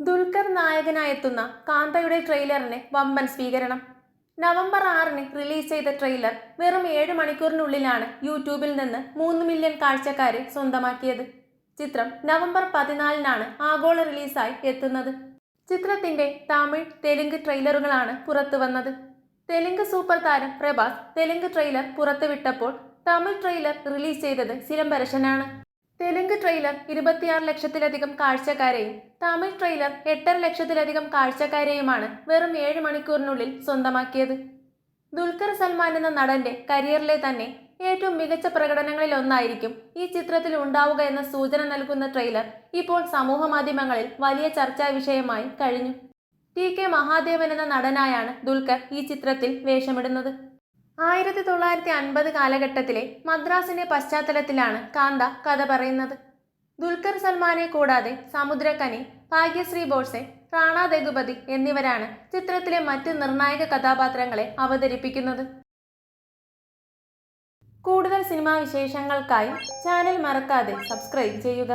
ദുൽഖർ നായകനായെത്തുന്ന കാന്തയുടെ ട്രെയിലറിന് വമ്പൻ സ്വീകരണം. നവംബർ ആറിന് റിലീസ് ചെയ്ത ട്രെയിലർ വെറും ഏഴ് മണിക്കൂറിനുള്ളിലാണ് യൂട്യൂബിൽ നിന്ന് മൂന്ന് മില്യൺ കാഴ്ചക്കാരെ സ്വന്തമാക്കിയത്. ചിത്രം നവംബർ പതിനാലിനാണ് ആഗോള റിലീസായി എത്തുന്നത്. ചിത്രത്തിന്റെ തമിഴ് തെലുങ്ക് ട്രെയിലറുകളാണ് പുറത്തുവന്നത്. തെലുങ്ക് സൂപ്പർ താരം പ്രഭാസ് തെലുങ്ക് ട്രെയിലർ പുറത്തുവിട്ടപ്പോൾ തമിഴ് ട്രെയിലർ റിലീസ് ചെയ്തത് സിലംബരശനാണ് തെലുങ്ക് ട്രെയിലർ ഇരുപത്തിയാറ് ലക്ഷത്തിലധികം കാഴ്ചക്കാരെയും തമിഴ് ട്രെയിലർ എട്ടര ലക്ഷത്തിലധികം കാഴ്ചക്കാരെയുമാണ് വെറും ഏഴ് മണിക്കൂറിനുള്ളിൽ സ്വന്തമാക്കിയത്. ദുൽഖർ സൽമാൻ എന്ന നടന്റെ കരിയറിലെ തന്നെ ഏറ്റവും മികച്ച പ്രകടനങ്ങളിൽ ഒന്നായിരിക്കും ഈ ചിത്രത്തിൽ ഉണ്ടാവുക എന്ന സൂചന നൽകുന്ന ട്രെയിലർ ഇപ്പോൾ സമൂഹ മാധ്യമങ്ങളിൽ വലിയ ചർച്ചാ വിഷയമായി കഴിഞ്ഞു. ടി കെ മഹാദേവൻ എന്ന നടനായാണ് ദുൽഖർ ഈ ചിത്രത്തിൽ വേഷമിടുന്നത്. ആയിരത്തി തൊള്ളായിരത്തി അൻപത് കാലഘട്ടത്തിലെ മദ്രാസിന്റെ പശ്ചാത്തലത്തിലാണ് കാന്ത കഥ പറയുന്നത്. ദുൽഖർ സൽമാനെ കൂടാതെ സമുദ്രക്കനി ഭാഗ്യശ്രീ ബോൾസെ റാണ ദഗുപതി എന്നിവരാണ് ചിത്രത്തിലെ മറ്റ് നിർണായക കഥാപാത്രങ്ങളെ അവതരിപ്പിക്കുന്നത്. കൂടുതൽ സിനിമാ വിശേഷങ്ങൾക്കായി ചാനൽ മറക്കാതെ സബ്സ്ക്രൈബ് ചെയ്യുക.